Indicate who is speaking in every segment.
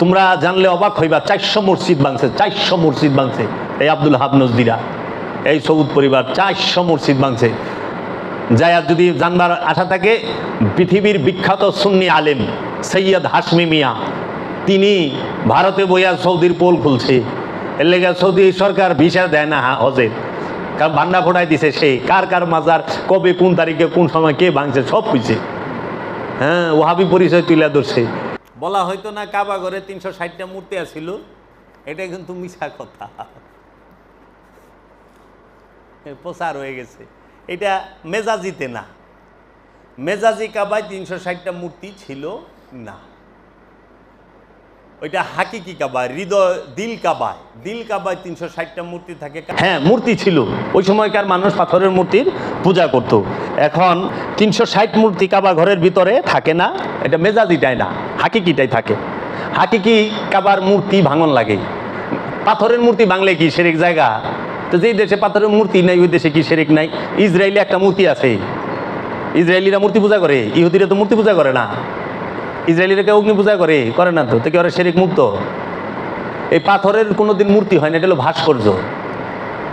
Speaker 1: তোমরা জানলে অবাক হইবা, চারশো মসজিদ ভাঙছে, চারশো মসজিদ ভাঙছে। এই আব্দুল হাব নজদিরা, এই সৌদ পরিবার, চারশো মসজিদ ভাঙছে। যায়া যদি জানবার আশা থাকে, পৃথিবীর বিখ্যাত সুন্নি আলেম সৈয়দ হাসমি মিয়া, তিনি ভারতে বইয়া সৌদির পোল খুলছে। এর লেগে সৌদি সরকার ভিসা দেয় না হজের। কারণ ভান্ডা ফোটাই দিছে সে, কার কার মাজার, কবে, কোন তারিখে, কোন সময়, কে ভাঙছে, সব কিছু হ্যাঁ ওহাবি পরিচয় তুলে ধরছে। বলা হয়তো না কাবা ঘরে তিনশো ষাটটা মূর্তি আছিল। এটা কিন্তু মিছা কথা। প্রচার হয়ে গেছে। এটা মেজাজিতে না। মেজাজি কাবায় তিনশো ষাটটা মূর্তি ছিল না। ওইটা হাকিকি কাবায় হৃদয়, দিল কাবায় দিল কাবায় তিনশো ষাটটা মূর্তি থাকে। হ্যাঁ মূর্তি ছিল। ওই সময়কার মানুষ পাথরের মূর্তির পূজা করত। এখন তিনশো ষাট মূর্তি কাবা ঘরের ভিতরে থাকে না। এটা মেজাজিটাই না, হাকিকিটাই থাকে। হাকিকি কাবার মূর্তি ভাঙন লাগে। পাথরের মূর্তি ভাঙলে কি সেরেক জায়গা? তো যেই দেশে পাথরের মূর্তি নাই, ওই দেশে কি সেরেক নাই? ইসরায়েলে একটা মূর্তি আছে। ইসরায়েলিরা মূর্তি পূজা করে, ইহুদিরা তো মূর্তি পূজা করে না। ইসরায়েলিরা কেউ অগ্নি পূজা করে করে না তো তো কি ওরা শেরিক মুক্ত? এই পাথরের কোনোদিন মূর্তি হয় না, এটা হলো ভাস্কর্য।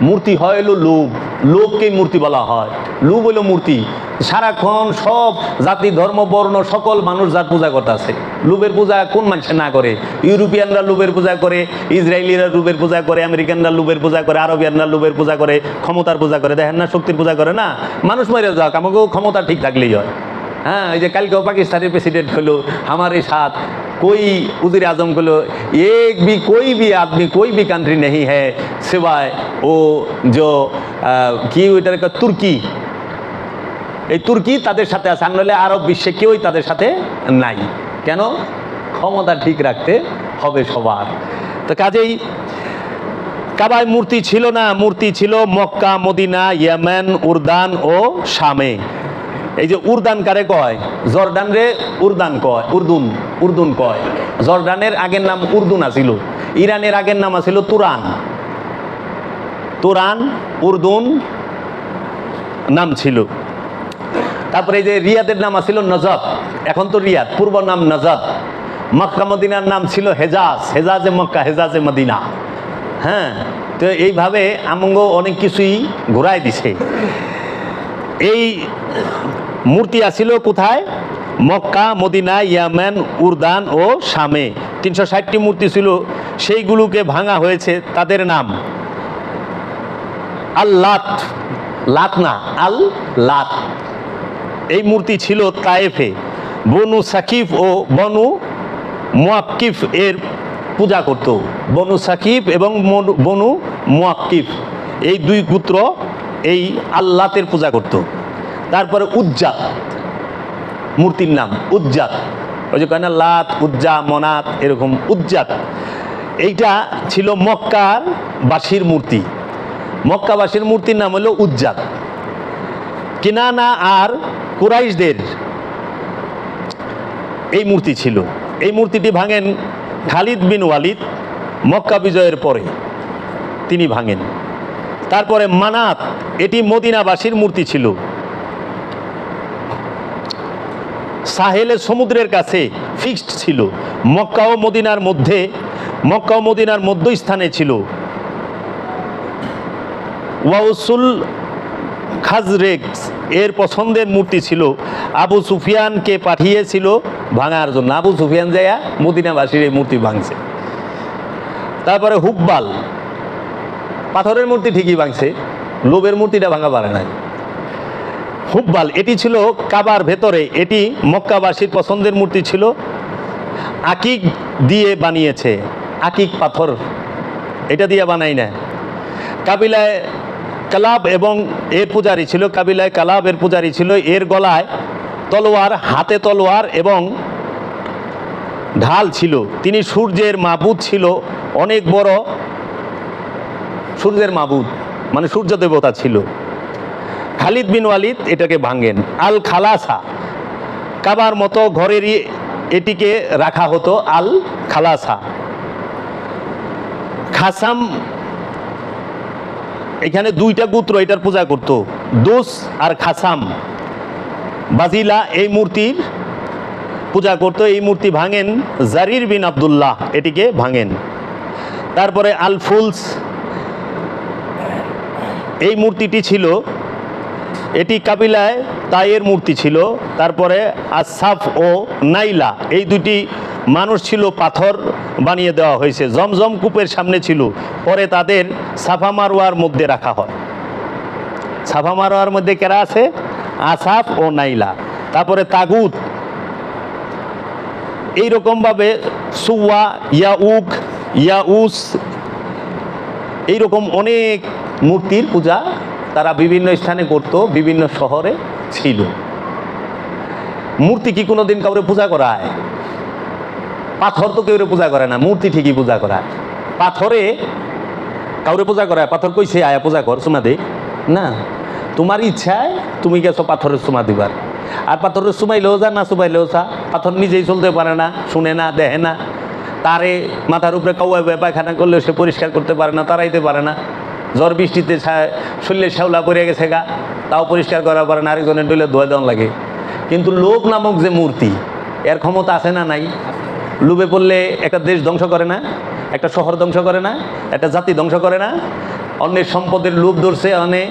Speaker 1: মূর্তি হয় হলো লোভ। লোভকেই মূর্তি বলা হয়। লোভ হলো মূর্তি। সারাক্ষণ সব জাতি, ধর্ম, বর্ণ, সকল মানুষ যার পূজা করতে আছে লোভের পূজা কোন মানুষে না করে? ইউরোপিয়ানরা লোভের পূজা করে, ইসরায়েলিরা লোভের পূজা করে, আমেরিকানরা লোভের পূজা করে, আরবিয়ানরা লোভের পূজা করে, ক্ষমতার পূজা করে। দেখেন না, শক্তির পূজা করে না? মানুষ মেরে যাক, আমাকেও ক্ষমতা ঠিক থাকলেই হয়। হ্যাঁ ওই যে কালকেও পাকিস্তানের প্রেসিডেন্ট হলো, আমার এই সাথ কই উদির আজম হলো? এক বি, কই বি আদমি, কই বি কান্ট্রি নেই হ্যাঁ সেবায় ও যো কি ওইটার তুর্কি। এই তুর্কি তাদের সাথে আছে আনলে আরব বিশ্বে কেউই তাদের সাথে নাই। কেন? ক্ষমতা ঠিক রাখতে হবে সবার। তো কাজেই কাবায় মূর্তি ছিল না, মূর্তি ছিল মক্কা, মদিনা, ইয়েমেন, উর্দান ও শামে। এই যে উর্দান কারে কয়? জর্ডান রে উরদান কয়, উর্দুন উর্দুন কয়। জর্ডানের আগের নাম উর্দুন আছিল। ইরানের আগের নাম আছিল তুরান। তুরান, উর্দুন নাম ছিল। তারপরে এই যে রিয়াদের নাম আছিল নজব। এখন তো রিয়াদ, পূর্ব নাম নজব। মক্কা মদিনার নাম ছিল হেজাজ। হেজাজে মক্কা, হেজাজে মদিনা। হ্যাঁ তো এইভাবে আমঙ্গ অনেক কিছুই ঘুরাই দিছে। এই মূর্তি আসিল কোথায়? মক্কা, মদিনা, ইয়ামেন, উরদান ও শামে। তিনশো ষাটটি মূর্তি ছিল, সেইগুলোকে ভাঙা হয়েছে। তাদের নাম? আল্লাত। লাত না আল লাত এই মূর্তি ছিল তায়েফে। বনু সাকিফ ও বনু মুয়াক্কিফ এর পূজা করত। বনু সাকিফ এবং বনু মুয়াক্কিফ এই দুই পুত্র এই আল্লাতের পূজা করত। তারপরে উজ্জাত মূর্তির নাম উজ্জাত। ওই যে কয় না, লাত, উজ্জা, মনাত, এরকম উজ্জাত। এইটা ছিল মক্কার বাসির মূর্তি। মক্কাবাসীর মূর্তির নাম হলো উজ্জাত। কিনানা আর কুরাইশদের এই মূর্তি ছিল। এই মূর্তিটি ভাঙেন খালিদ বিন ওয়ালিদ, মক্কা বিজয়ের পরে তিনি ভাঙেন। তারপরে মানাত, এটি মদিনাবাসীর মূর্তি ছিল। সাহেলে সমুদ্রের কাছে ফিক্সড ছিল। মক্কা ও মদিনার মধ্যে, মক্কা ও মদিনার মধ্যস্থানে ছিল। ওয়াউসুল খাজরেক্স এর পছন্দের মূর্তি ছিল। আবু সুফিয়ানকে পাঠিয়েছিল ভাঙার জন্য। আবু সুফিয়ান যাইয়া মদিনাবাসীর এই মূর্তি ভাঙছে। তারপরে হুব্বাল, পাথরের মূর্তি ঠিকই ভাঙছে লোবের মূর্তিটা ভাঙা পারে নাই। হুব্বাল এটি ছিল কাবার ভেতরে, এটি মক্কাবাসীর পছন্দের মূর্তি ছিল। আকিক দিয়ে বানিয়েছে, আকিক পাথর, এটা দিয়ে বানাই না কাবিলায় কালাব এবং এর পূজারী ছিল, কাবিলায় কালাব এর পূজারী ছিল, এর গলায় তলোয়ার, হাতে তলোয়ার এবং ঢাল ছিল। তিনি সূর্যের মাবুদ ছিল, অনেক বড় সূর্যের মাবুদ মানে সূর্য দেবতা ছিল। খালিদ বিন ওয়ালিদ এটাকে ভাঙেন। আল খালাসা, কাবার মতো ঘরেরই এটিকে রাখা হতো আল খালাসা। খাসাম এখানে দুইটা গোত্র এটার পূজা করত, দোস আর খাসাম। বাজিলা এই মূর্তির পূজা করতো, এই মূর্তি ভাঙেন জারির বিন আবদুল্লাহ, এটিকে ভাঙেন। তারপরে আলফুলস এই মূর্তিটি ছিল এটি কাবিলায় তাইয়ের মূর্তি ছিল, তারপরে আসাফ ও নাইলা, এই দুটি মানুষ ছিল পাথর বানিয়ে দেওয়া হয়েছে, জমজম কূপের সামনে ছিল, পরে তাদের সাফা মারোয়ার মধ্যে রাখা হয়। সাফা মারোয়ার মধ্যে কেরা আছে? আসাফ ও নাইলা। তারপরে তাগুত। এইরকমভাবে সুয়া ইয়াউক, ইয়াউস, এইরকম অনেক মূর্তির পূজা তারা বিভিন্ন স্থানে করত বিভিন্ন শহরে ছিল। মূর্তি কি কোনোদিন কাউরে পূজা করায়? পাথর তো কেউরে পূজা করে না, মূর্তি ঠিকই পূজা করায়। পাথরে কাউরে পূজা করায়? পাথর কইছে আয়া পূজা কর চুমা দে না, তোমার ইচ্ছায় তুমি গেছো পাথরের চুমা দিবার। আর পাথরের চুমাইলেও যা, না চুমাইলেও চা পাথর নিজেই চলতে পারে না, শুনে না দেহে না। তারে মাথার উপরে কাউয়া পায়খানা করলেও সে পরিষ্কার করতে পারে না, তারাইতে পারে না। জ্বর বৃষ্টিতে শরীরে শ্যাওলা পড়ে গেছে গা। তাও পরিষ্কার করার পরে না আরেকজনের ডলে ধোয়া দেওয়া লাগে। কিন্তু লোভ নামক যে মূর্তি, এর ক্ষমতা আছে না নাই? লোভে পড়লে একটা দেশ ধ্বংস করে না, একটা শহর ধ্বংস করে না, একটা জাতি ধ্বংস করে না? অন্যের সম্পদের লোভ ধরছে, অনে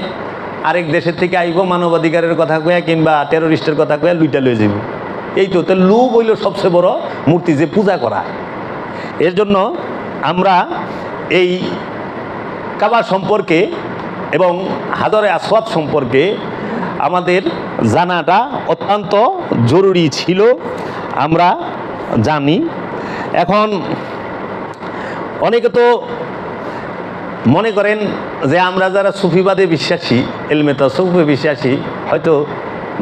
Speaker 1: আরেক দেশের থেকে আইব, মানবাধিকারের কথা কয়া কিংবা টেরোরিস্টের কথা কয়া লুইটা লয়ে যাব এই তো তো লোভ হইল সবচেয়ে বড় মূর্তি যে পূজা করা। এর জন্য আমরা এই কাবা সম্পর্কে এবং হাদরে আসওয়াদ সম্পর্কে আমাদের জানাটা অত্যন্ত জরুরি ছিল, আমরা জানি। এখন অনেকে তো মনে করেন যে আমরা যারা সুফিবাদে বিশ্বাসী এলমেতা তসুফে বিশ্বাসী, হয়তো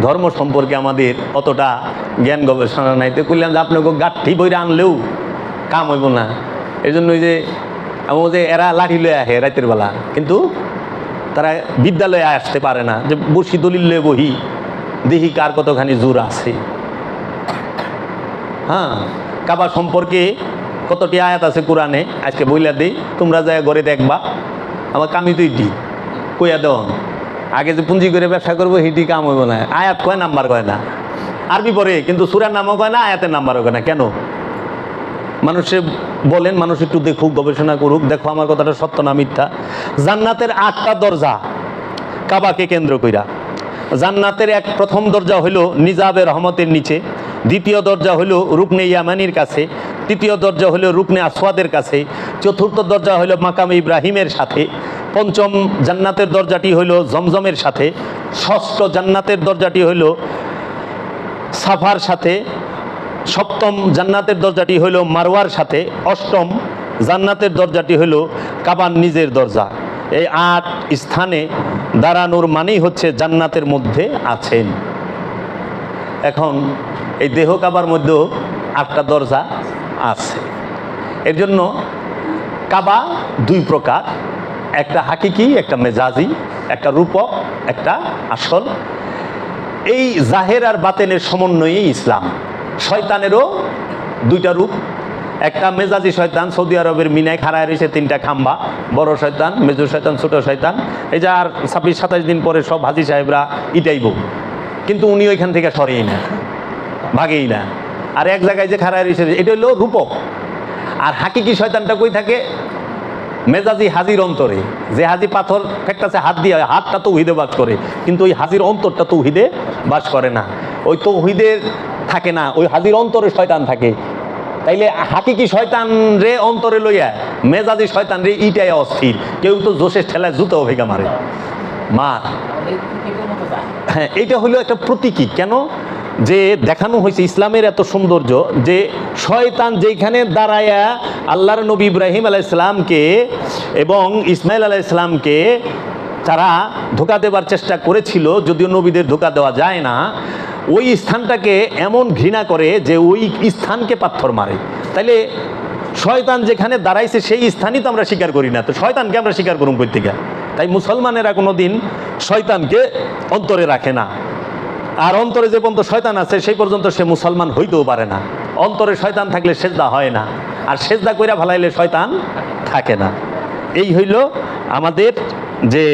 Speaker 1: ধর্ম সম্পর্কে আমাদের অতটা জ্ঞান গবেষণা নাই। তো করলাম যে আপনাকে গাঠি বইরা আনলেও কাম হইব না। এই জন্য যে আমার যে এরা লাঠি লয়ে আহে রাতের বেলা। কিন্তু তারা বিদ্যালয়ে আসতে পারে না যে বসি দলিল লয়ে বহি দেখি কার কতখানি জোর আছে। হ্যাঁ কাবা সম্পর্কে কতটি আয়াত আছে কোরআনে? আজকে বইলা দিই, তোমরা যায় ঘরে দেখবা। আমার কামি তুই দি, কইয়া দেও। আগে যে পুঁজি করে ব্যবসা করব, হিটি কাম হইব না। আয়াত কয় নাম্বার কয় না? আরবি পড়ে, কিন্তু সুরার নামও কয় না, আয়াতের নাম্বারও কয় না। কেন? মানুষে বলেন, মানুষ একটু দেখুক, গবেষণা করুক। দেখো, আমার কথাটা সত্য না মিথ্যা? জান্নাতের আটটা দরজা কাবাকে কেন্দ্র কইরা। জান্নাতের এক প্রথম দরজা হলো নিজাবের রহমতের নিচে। দ্বিতীয় দরজা হলো রুকনে ইয়ামানির কাছে। তৃতীয় দরজা হলো রুকনে আসওয়াদের কাছে। চতুর্থ দরজা হলো মাকাম ইব্রাহিমের সাথে। পঞ্চম জান্নাতের দরজাটি হলো জমজমের সাথে। ষষ্ঠ জান্নাতের দরজাটি হলো সাফার সাথে। সপ্তম জান্নাতের দরজাটি হলো মারওয়ার সাথে, অষ্টম জান্নাতের দরজাটি হলো কাবার নিজের দরজা। এই আট স্থানে দাঁড়ানোর মানেই হচ্ছে জান্নাতের মধ্যে আছেন। এখন এই দেহ কাবার মধ্যেও আটটা দরজা আছে। এর জন্য কাবা দুই প্রকার, একটা হাকিকি, একটা মেজাজি, একটা রূপক, একটা আসল। এই জাহের আর বাতেনের সমন্বয়েই ইসলাম। শয়তানেরও দুইটা রূপ। একটা মেজাজি শয়তান, সৌদি আরবের মিনায় খাড়ায় রয়েছে তিনটা খাম্বা। বড় শয়তান মেজর শয়তান, ছোট শয়তান। এই যে আর ছাব্বিশ, সাতাশ দিন পরে সব হাজি সাহেবরা ইটাইব। কিন্তু উনি ওইখান থেকে সরেই না, ভাগেই না। আর এক জায়গায় যে খাড়ায় রয়েছে, এটা হলো রূপক। আর হাকিকি শয়তানটা কই থাকে? মেজাজি হাজির অন্তরে। যে হাজি পাথর ফেকটাছে হাত দিয়ে, হাতটা তো উহিদে বাস করে। কিন্তু ওই হাজির অন্তরটা তো উহিদে বাস করে না। ওই তো উহিদের থাকে না, ওই হাজির অন্তরে শয়তান থাকে। তাইলে হাকিকি শয়তান রে অন্তরে লইয়া? মেজাজি শয়তান রে ইটাই অস্থির। কেউ তো জোশের ঠেলায় জুতো ভেগা মারে। মার হ্যাঁ এটা হলো একটা প্রতীকী। কেন? যে দেখানো হয়েছে ইসলামের এত সৌন্দর্য, যে শয়তান যেখানে দাঁড়ায়া আল্লাহর নবী ইব্রাহিম আলাইসালামকে এবং ইসমাইল আলাইসালামকে তারা ধোকা দেবার চেষ্টা করেছিল, যদিও নবীদের ধোকা দেওয়া যায় না, ওই স্থানটাকে এমন ঘৃণা করে যে ওই স্থানকে পাথর মারে। তাইলে শয়তান যেখানে দাঁড়াইছে, সেই স্থানই তো আমরা স্বীকার করি না। তো শয়তানকে আমরা স্বীকার করুন প্রত্যেকে। তাই মুসলমানেরা কোনো দিন শয়তানকে অন্তরে রাখে না। আর অন্তরে যে পর্যন্ত শয়তান আছে, সেই পর্যন্ত সে মুসলমান হইতেও পারে না। অন্তরে শয়তান থাকলে সেজদা হয় না। আর সেজদা কইরা ভালাইলে শয়তান থাকে না। এই হইল আমাদের যে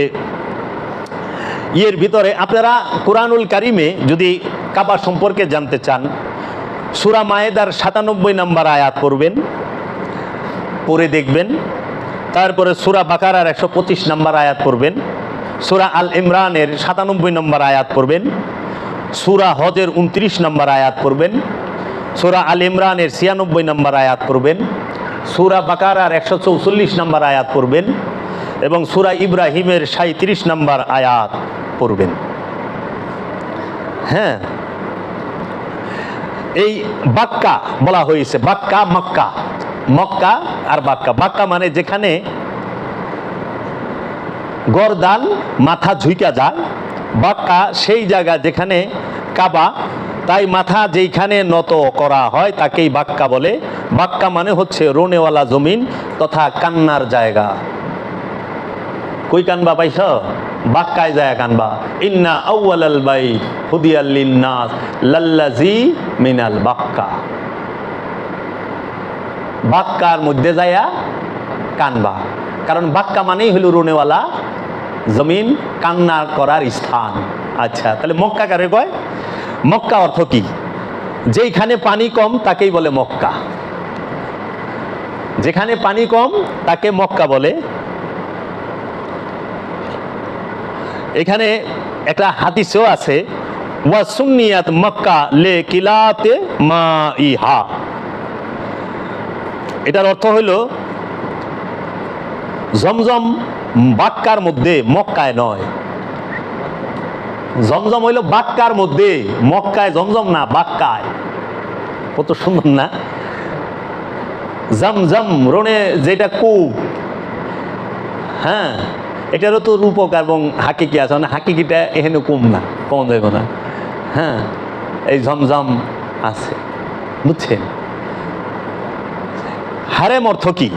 Speaker 1: ইয়ের ভিতরে আপনারা কোরআনুল কারিমে যদি কাবা সম্পর্কে জানতে চান, সুরা মায়েদার সাতানব্বই নম্বর আয়াত পড়বেন, পড়ে দেখবেন, তারপরে সুরা বাকারার একশো পঁচিশ নম্বর আয়াত পড়বেন, সুরা আল ইমরানের সাতানব্বই নম্বর আয়াত পড়বেন, সুরা হজের উনত্রিশ নম্বর আয়াত পড়বেন, সুরা আল ইমরানের ছিয়ানব্বই নম্বর আয়াত পড়বেন, সুরা বাকারার একশো চৌচল্লিশ নম্বর আয়াত পড়বেন এবং সুরা ইব্রাহিমের সাঁত্রিশ নম্বর আয়াত পড়বেন। হ্যাঁ। এই বাক্কা বলা হয়েছে, বাক্কা, মক্কা। মক্কা আর বাক্কা। বাক্কা মানে যেখানে গরদান, মাথা ঝুঁকা যায়। বাক্কা সেই জায়গা যেখানে কাবা, তাই মাথা যেইখানে নত করা হয় তাকেই বাক্কা বলে। বাক্কা মানে হচ্ছে রোনেওয়ালা জমিন তথা কান্নার জায়গা। কই কানবা পাইছ? বাক্কায় যায় কানবা। ইন্না আউয়ালাল বাই হুদিয়াল নাস লাল্লাজি মিনাল বাক্কা। বাক্কার মধ্যে যায়া কানবা। কারণ বাক্কা মানেই হলো রুনেওয়ালা জমিন কান্না করার স্থান। আচ্ছা তাহলে মক্কা কারে কয়? মক্কা অর্থ কি? যেইখানে পানি কম, তাকেই বলে মক্কা। যেখানে পানি কম, তাকে মক্কা বলে এখানে একটা হাদিসও আছে, ওয়া মক্কা লে কিলাতে মা ইহা। এটার অর্থ হইল জমজম বাক্কার মধ্যে মক্কায় নয়। জমজম হইল বাক্কার মধ্যে, মক্কায় জমজম না, বাক্কায়। কত সুন্দর না? জমজম রোনে যেটা কূপ হ্যাঁ? এটারও তো রূপক এবং হাকিকি আছে মানে হাকিকিটা এখানে কম না কম যাবে না হ্যাঁ এই ঝমঝম আছে, বুঝছেন? হারেম অর্থ কি?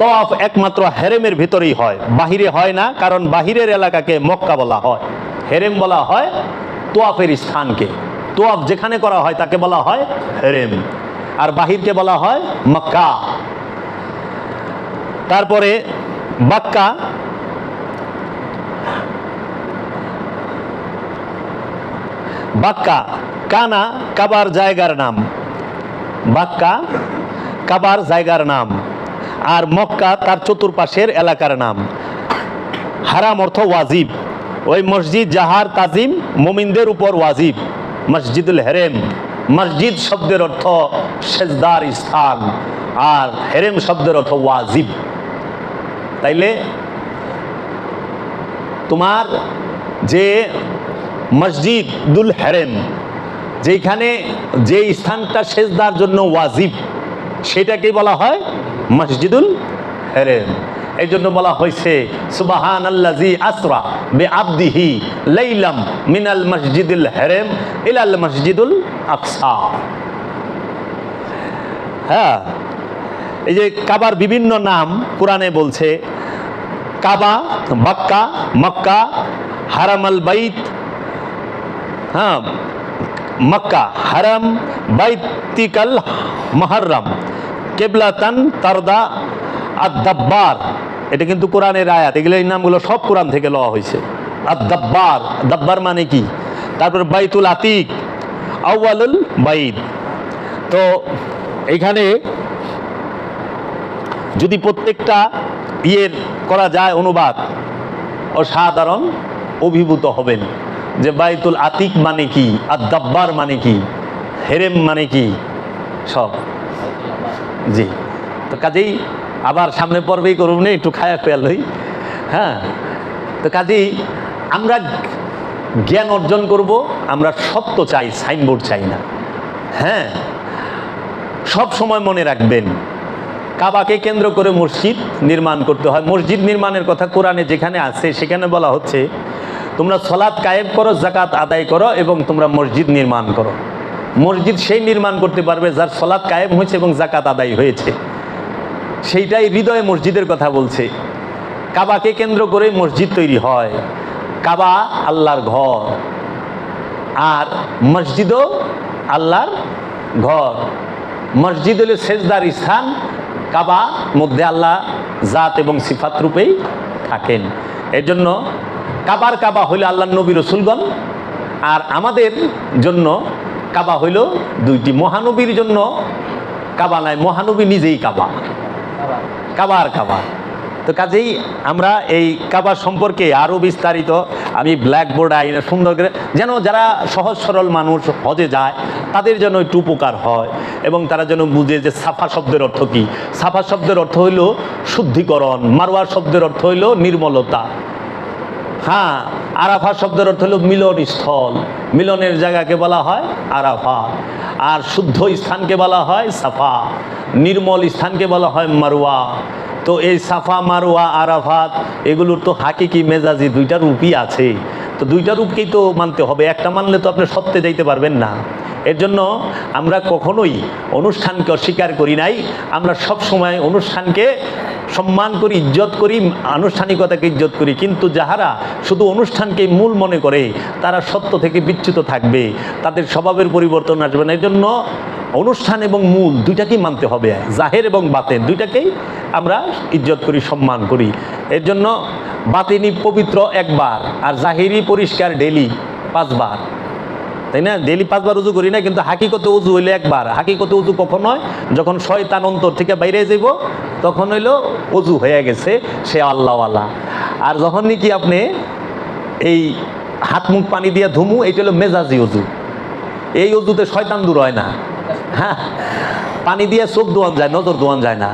Speaker 1: তফ একমাত্র হেরেমের ভিতরেই হয়, বাহিরে হয় না, কারণ বাহিরের এলাকাকে মক্কা বলা হয়। হেরেম বলা হয় তোয়াফের স্থানকে। তোয়াফ যেখানে করা হয় তাকে বলা হয় হেরেম। আর বাহিরকে বলা হয় মক্কা। তারপরে বাক্কা বাক্কা কানা, কাবার জায়গার নাম। বাক্কা কাবার জায়গার নাম। আর মক্কা তার চতুর্পাশের এলাকার নাম। হারাম অর্থ ওয়াজিব। ওই মসজিদ জাহার তাজিম, মোমিনদের উপর ওয়াজিব। মসজিদুল হেরেম। মসজিদ শব্দের অর্থ সেজদার স্থান। আর হেরেম শব্দের অর্থ ওয়াজিব। তাইলে তোমার যে মসজিদুল হেরেম যেখানে যে স্থানটা সেজদার জন্য ওয়াজিব সেটাকেই বলা হয় মসজিদুল হেরেম। এই জন্য বলা হয়েছে সুবাহান আল্লাজি আসরা বে আব্দিহি লাইলাম মিনাল মসজিদুল হেরেম ইলাল মসজিদুল আকসা। হ্যাঁ এই যে কাবার বিভিন্ন নাম কোরআনে বলছে, কাবা, মক্কা মক্কা হারামাল বাইত হ্যাঁ মক্কা, হারাম বাইতিকাল মহরম, কেবলাতান তারদা আদাব্বার এটা কিন্তু কোরআনের আয়াত, এগুলো এই নামগুলো সব কোরআন থেকে লওয়া হয়েছে। আদাব্বার দাব্বার মানে কি? তারপর বাইতুল আতিক, আউয়ালুল বাইত। তো এইখানে যদি প্রত্যেকটা ইয়ের করা যায় অনুবাদ, অসাধারণ অভিভূত হবেন। যে বাইতুল আতিক মানে কি আর দাব্বার মানে কি, হেরেম মানে কি, সব। জি। তো কাজেই আবার সামনে পর্বেই করুন না একটু খায়া পেয়াল হই হ্যাঁ? তো কাজেই আমরা জ্ঞান অর্জন করব, আমরা সত্য চাই, সাইনবোর্ড চাই না। হ্যাঁ? সব সময় মনে রাখবেন। কাবাকে কেন্দ্র করে মসজিদ নির্মাণ করতে হয়। মসজিদ নির্মাণের কথা কোরআনে যেখানে আছে, সেখানে বলা হচ্ছে, তোমরা সলাৎ কায়েম করো জাকাত আদায় করো এবং তোমরা মসজিদ নির্মাণ করো। মসজিদ সেই নির্মাণ করতে পারবে যার সলাৎ কায়েম হয়েছে এবং জাকাত আদায় হয়েছে। সেইটাই হৃদয়ে মসজিদের কথা বলছে। কাবাকে কেন্দ্র করে মসজিদ তৈরি হয়। কাবা আল্লাহর ঘর, আর মসজিদও আল্লাহর ঘর। মসজিদ হলে সেজদার স্থান কাবা মধ্যে আল্লাহ জাত এবং সিফাত রূপেই থাকেন। এর জন্য কাবার কাবা হইল আল্লাহ নবী রসুলগণ, আর আমাদের জন্য কাবা হইল দুইটি। মহানবীর জন্য কাবা নাই, মহানবী নিজেই কাবা। কাবার কাবা। তো কাজেই আমরা এই কাবা সম্পর্কে আরও বিস্তারিত আমি ব্ল্যাকবোর্ড আইনে সুন্দর করে, যেন যারা সহজ সরল মানুষ হজে যায়, তাদের যেন একটু উপকার হয় এবং তারা যেন বুঝে যে সাফা শব্দের অর্থ কী। সাফা শব্দের অর্থ হইল শুদ্ধিকরণ মারোয়ার শব্দের অর্থ হইল নির্মলতা। হ্যাঁ আরাফা শব্দের অর্থ হলো মিলন স্থল মিলনের জায়গাকে বলা হয় আরাফা। আর শুদ্ধ স্থানকে বলা হয় সাফা। নির্মল স্থানকে বলা হয় মারোয়া তো এই সাফা মারোয়া আরাফাত, এগুলোর তো হাকিকি মেজাজি, দুইটা রূপই আছে। তো দুইটা রূপকেই তো মানতে হবে। একটা মানলে তো আপনি সত্যে যাইতে পারবেন না। এর জন্য আমরা কখনোই অনুষ্ঠানকে অস্বীকার করি নাই। আমরা সব সময় অনুষ্ঠানকে সম্মান করি, ইজ্জত করি, আনুষ্ঠানিকতাকে ইজ্জত করি। কিন্তু যাহারা শুধু অনুষ্ঠানকে মূল মনে করে, তারা সত্য থেকে বিচ্যুত থাকবে। তাদের স্বভাবের পরিবর্তন আসবে না। এই জন্য অনুষ্ঠান এবং মূল দুইটাকেই মানতে হবে। জাহের এবং বাতেন, দুইটাকেই আমরা ইজ্জত করি, সম্মান করি। এর জন্য বাতিনি পবিত্র একবার আর জাহিরি পরিষ্কার ডেলি পাঁচবার। তাই না? ডেলি পাঁচবার উজু করি না, কিন্তু হাকিকতে উজু হইলে একবার। হাকিকতে উজু কখন হয়? যখন শয়তান অন্তর থেকে বাইরে যাইব, তখন হইল উজু হয়ে গেছে, সে আল্লাহওয়ালা। আর যখন নাকি আপনি এই হাত মুখ পানি দিয়ে ধুমু, এইটা হলো মেজাজি উজু। এই উজুতে শয়তান দূর হয় না। হ্যাঁ পানি দিয়ে চোখ ধোয়ান যায়, নজর ধোয়ান যায় না।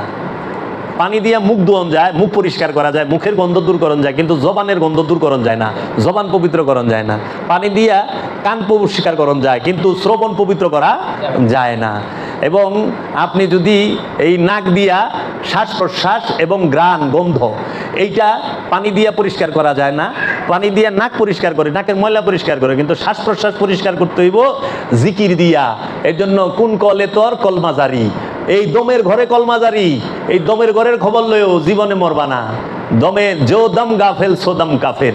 Speaker 1: পানি দিয়ে মুখ ধোয়ান যায়, মুখ পরিষ্কার করা যায়, মুখের গন্ধ দূর করণ যায়, কিন্তু জবানের গন্ধ দূর করণ যায় না, জবান পবিত্র করণ যায় না। পানি দিয়া কান পরিষ্কার করণ যায়, কিন্তু শ্রবণ পবিত্র করা যায় না। এবং আপনি যদি এই নাক দিয়া শ্বাস প্রশ্বাস এবং গ্রাণ, গন্ধ, এইটা পানি দিয়া পরিষ্কার করা যায় না। পানি দিয়া নাক পরিষ্কার করে, নাকের ময়লা পরিষ্কার করে, কিন্তু শ্বাস প্রশ্বাস পরিষ্কার করতে হইব জিকির দিয়া। এর জন্য কোন কলে তোর কলমাজারি? এই দমের ঘরে কলমাজারি, এই দমের ঘরের খবর লয়েও জীবনে মরবা না। দমে জো দম গাফেল সোদম কাফের।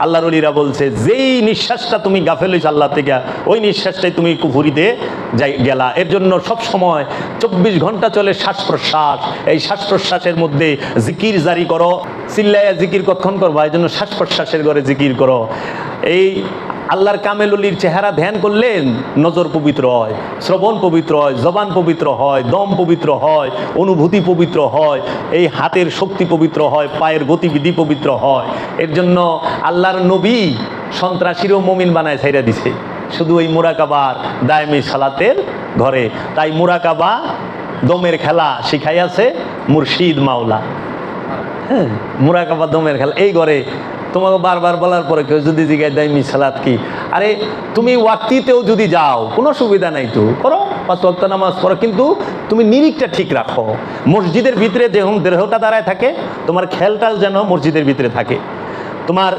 Speaker 1: আল্লাহর বলছে, যেই নিঃশ্বাসটা তুমি গাফেল হইছ আল্লাহ থেকে, ওই নিঃশ্বাসটাই তুমি কুফুরিতে যাই গেলা। এর জন্য সব সময় চব্বিশ ঘণ্টা চলে শ্বাস প্রশ্বাস এই শ্বাস প্রশ্বাসের মধ্যে জিকির জারি করো। চিল্লাইয়া জিকির কখন করবা? এই জন্য শ্বাস প্রশ্বাসের ঘরে জিকির করো। এই আল্লাহর কামেলুলির চেহারা ধ্যান করলেন, নজর পবিত্র হয়, শ্রবণ পবিত্র হয়, জবান পবিত্র হয়, দম পবিত্র হয়, অনুভূতি পবিত্র হয়, এই হাতের শক্তি পবিত্র হয়, পায়ের গতিবিধি পবিত্র হয়। এর জন্য আল্লাহর নবী সন্ত্রাসীরও মমিন বানায় ছাইরা দিছে। শুধু এই মুরাকাবার দায়মি সালাতের ঘরে। তাই মুরাকাবা দমের খেলা শিখাইয়াছে মুর্শিদ মাওলা। হ্যাঁ মুরাকাবা দমের খেলা। এই ঘরে তোমাকে বারবার বলার পরে কেউ যদি জিজ্ঞাসা দেয় মিসালাত কি? আরে, তুমি ওয়াক্তিতেও যদি যাও, কোনো সুবিধা নাই তো। করো, পাঁচ ওয়াক্ত নামাজ পড়ো। কিন্তু তুমি নিরিখটা ঠিক রাখো। মসজিদের ভিতরে যেমন দেহটা দাঁড়ায় থাকে, তোমার খেলটাও যেন মসজিদের ভিতরে থাকে। তোমার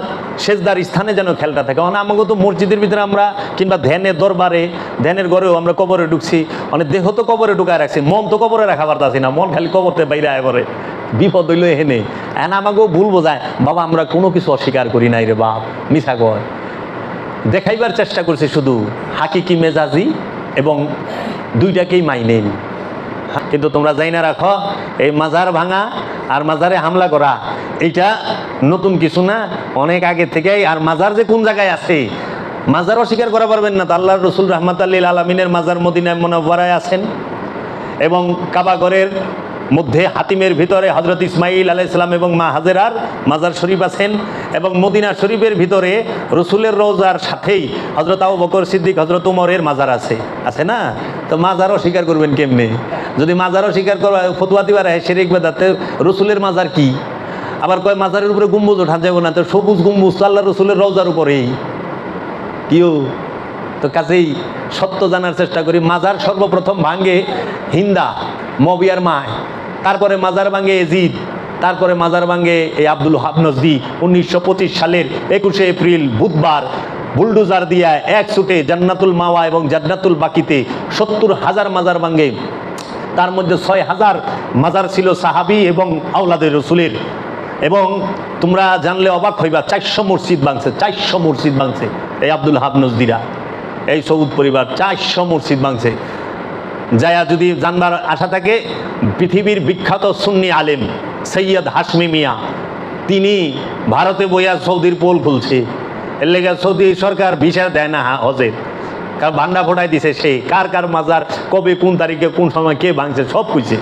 Speaker 1: সেজদার স্থানে যেন খেলটা থাকে। মানে আমাকে তো মসজিদের ভিতরে আমরা কিংবা ধ্যানের দরবারে, ধ্যানের ঘরেও আমরা কবরে ঢুকছি। অনেক দেহ তো কবরে ঢুকায় রাখছি, মন তো কবরে রাখা পারতাছি না, মন খালি কবরতে বাইরে আয় করে। বিপদ হইল এহেনে। এন আমাকেও ভুল বোঝায়, বাবা আমরা কোনো কিছু অস্বীকার করি নাই রে বাপ মিশা কয়। দেখাইবার চেষ্টা করছি শুধু, হাকিকি মেজাজি এবং দুইটাকেই মাইনেন কিন্তু তোমরা যাই না রাখো, এই মাজার ভাঙা আর মাজারে হামলা করা, এইটা নতুন কিছু না, অনেক আগে থেকেই। আর মাজার যে কোন জায়গায় আছে মাজার অস্বীকার করা পারবেন না তো আল্লাহ রসুল রহমত আল্লিল আলমিনের মাজার মদিনায় মনোবরায় আছেন। এবং কাবাগরের মধ্যে হাতিমের ভিতরে হজরত ইসমাইল আলাইসালাম এবং মা হাজেরার মাজার শরীফ আছেন। এবং মদিনা শরীফের ভিতরে রসুলের রোজার সাথেই হজরত আবু বকর সিদ্দিক হজরত উমরের মাজার আছে। আছে না? তো মাজারও স্বীকার করবেন কেমনে? যদি মাজারও স্বীকার করা, ফতুয়া দিবার হয় শেরিক বেদাতে রসুলের মাজার কি? আবার কয়, মাজারের উপরে গম্বুজ ওঠা যাবে না, তো সবুজ গম্বুজ তো আল্লাহ রসুলের রোজার উপরেই। কিও? তো কাজেই সত্য জানার চেষ্টা করি, মাজার সর্বপ্রথম ভাঙ্গে হিন্দা, মবিয়ার মায়। তারপরে মাজার ভাঙ্গে এজিদ, তারপরে মাজার ভাঙ্গে এই আব্দুল হাব হাবনজদি উনিশশো সালের একুশে এপ্রিল, বুধবার, বুলডোজার দিয়া এক ছুটে জান্নাতুল মাওয়া এবং জান্নাতুল বাকিতে সত্তর হাজার মাজার ভাঙ্গে তার মধ্যে ছয় হাজার মাজার ছিল সাহাবি এবং আওলাদের রসুলের। এবং তোমরা জানলে অবাক হইবা, চারশো মসজিদ ভাঙছে, চারশো মসজিদ ভাঙছে এই আব্দুল হাব নজদিরা। এই সৌদ পরিবার, চারশো মসজিদ ভাঙছে। যায়া যদি জানবার আশা থাকে, পৃথিবীর বিখ্যাত সুন্নি আলেম সৈয়দ হাসমি মিয়া, তিনি ভারতে বইয়া সৌদির পোল খুলছে। এর লেগে সৌদি সরকার ভিসা দেয় না হজের। ভান্ডা ফোটাই দিছে সে? কার কার মাজার? কবে, কোন তারিখে, কোন সময় কে ভাঙছে? সব কইছে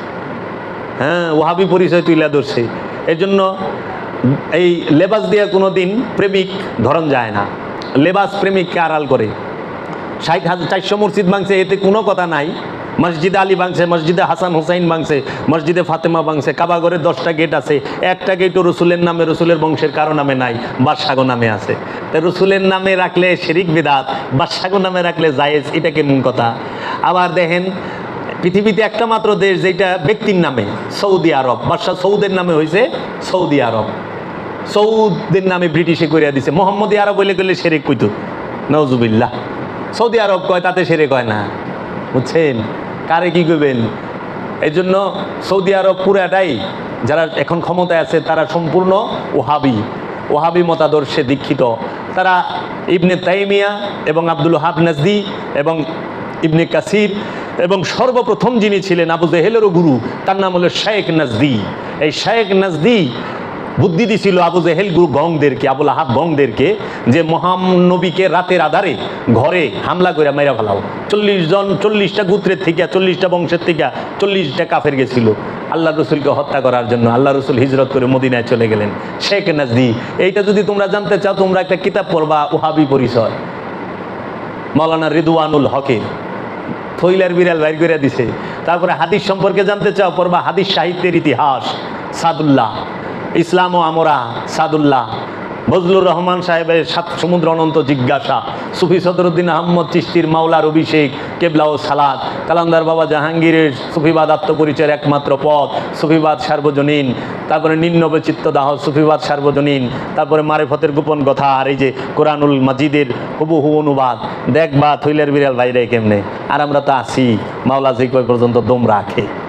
Speaker 1: হ্যাঁ ওহাবি পরিচয় তুইলা ধরছে। এজন্য জন্য এই লেবাস দিয়ে কোনো দিন প্রেমিক ধরন যায় না। লেবাস প্রেমিককে আড়াল করে? ষাট হাজার, চারশো মসজিদ ভাঙছে, এতে কোনো কথা নাই। মসজিদে আলী বাংছে, মসজিদে হাসান হুসাইন বাংছে, মসজিদে ফাতেমা বাংছে, কাবাগরে দশটা গেট আছে। একটা গেটও রসুলের নামে, রসুলের বংশের কারও নামে নাই বাদশাগো নামে আছে। তা রসুলের নামে রাখলে শেরিক বিদাত বাদশাগো নামে রাখলে জায়েজ, এটা কেমন কথা? আবার দেখেন, পৃথিবীতে একটা মাত্র দেশ যেটা ব্যক্তির নামে, সৌদি আরব। বাদশাহ সৌদের নামে হয়েছে সৌদি আরব। সৌদের নামে ব্রিটিশে করিয়া দিছে, মোহাম্মদী আরব বলে গেলে সেরেক কইতো। নজুবিল্লাহ সৌদি আরব কয়, তাতে সেরে কয় না। বুঝছেন? কারে কি করবেন? এই জন্য সৌদি আরব পুরাটাই যারা এখন ক্ষমতায় আছে, তারা সম্পূর্ণ ওহাবি। ওহাবি মতাদর্শে দীক্ষিত। তারা ইবনে তাইমিয়া এবং আব্দুল হাব নাজদি এবং ইবনে কাসির এবং সর্বপ্রথম যিনি ছিলেন আবু জেহেলেরও গুরু, তার নাম হলো শেখ নাজদি। এই শেখ নাজদি বুদ্ধি দিছিল আবু জেহেল গুরু গংদেরকে, আবুল আহাব গংদেরকে যে মহানবীকে রাতের আধারে ঘরে হামলা করে মেরা ফেলাও। চল্লিশ জন, চল্লিশটা গুত্রের থেকে, চল্লিশটা বংশের থেকে চল্লিশটা কাফের গেছিল। আল্লাহ রসুলকে হত্যা করার জন্য আল্লাহ রসুল হিজরত করে মদিনায় চলে গেলেন। শেখ নাজদি, এইটা যদি তোমরা জানতে চাও, তোমরা একটা কিতাব পড়বা, ওহাবি পরিচয়। মৌলানা রিদুয়ানুল হকের। থইলার বিড়াল বাইর করে দিছে। তারপরে হাদিস সম্পর্কে জানতে চাও, পড়বা হাদিস সাহিত্যের ইতিহাস, সাদুল্লাহ। ইসলাম ও আমরা, সাদুল্লাহ। বজলুর রহমান সাহেবের সাত সমুদ্র অনন্ত জিজ্ঞাসা, সুফি সদরুদ্দিন আহমদ চিস্তির মাওলার অভিষেক কেবলা ও সালাদ, কালান্দার বাবা জাহাঙ্গীরের সুফিবাদ আত্মপরিচয়ের একমাত্র পথ, সুফিবাদ সার্বজনীন, তারপরে নিম্ন নিম্নবচিত্ত দাহ, সুফিবাদ সার্বজনীন, তারপরে মারেফতের গোপন কথা, আর এই যে কোরআনুল মাজিদের হুবহু অনুবাদ দেখবা থইলের বিড়াল বাইরে কেমনে? আর আমরা তো আসি মাওলা যে কয় পর্যন্ত দম রাখে।